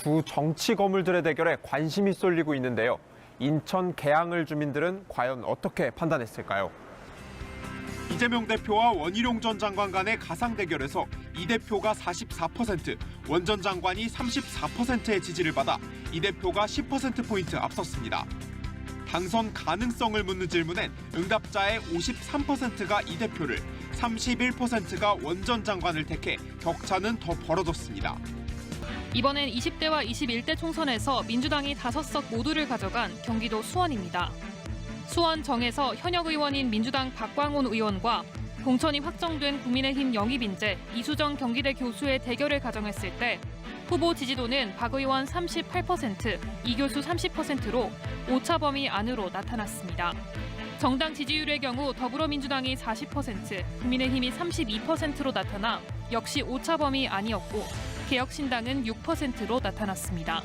두 정치 거물들의 대결에 관심이 쏠리고 있는데요. 인천 계양을 주민들은 과연 어떻게 판단했을까요? 이재명 대표와 원희룡 전 장관 간의 가상 대결에서 이 대표가 44%, 원 전 장관이 34%의 지지를 받아 이 대표가 10%포인트 앞섰습니다. 당선 가능성을 묻는 질문엔 응답자의 53%가 이 대표를, 31%가 원 전 장관을 택해 격차는 더 벌어졌습니다. 이번엔 20대와 21대 총선에서 민주당이 다섯 석 모두를 가져간 경기도 수원입니다. 수원 정에서 현역 의원인 민주당 박광온 의원과 공천이 확정된 국민의힘 영입인재 이수정 경기대 교수의 대결을 가정했을 때 후보 지지도는 박 의원 38%, 이 교수 30%로 오차 범위 안으로 나타났습니다. 정당 지지율의 경우 더불어민주당이 40%, 국민의힘이 32%로 나타나 역시 오차 범위 아니었고 개혁신당은 6%로 나타났습니다.